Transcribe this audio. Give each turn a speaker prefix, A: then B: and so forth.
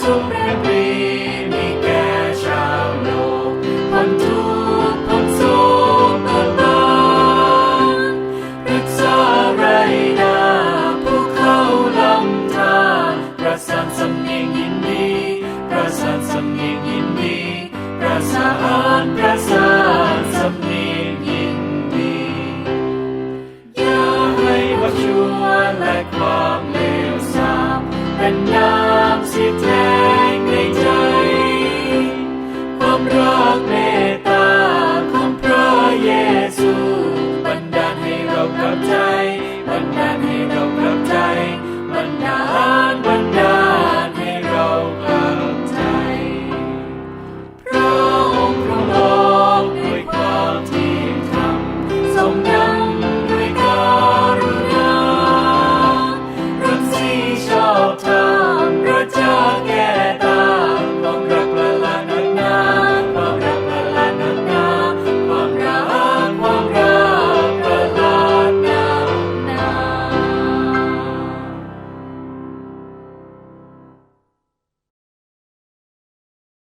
A: สุขแรมปรีมีแก่ชาวโลกพ้นทุกข์พ้นโศกเบิกบานรักษาไรนาผู้เข้าลำทางประสานสำเนียงยินดีประสานสำเนียง darkness.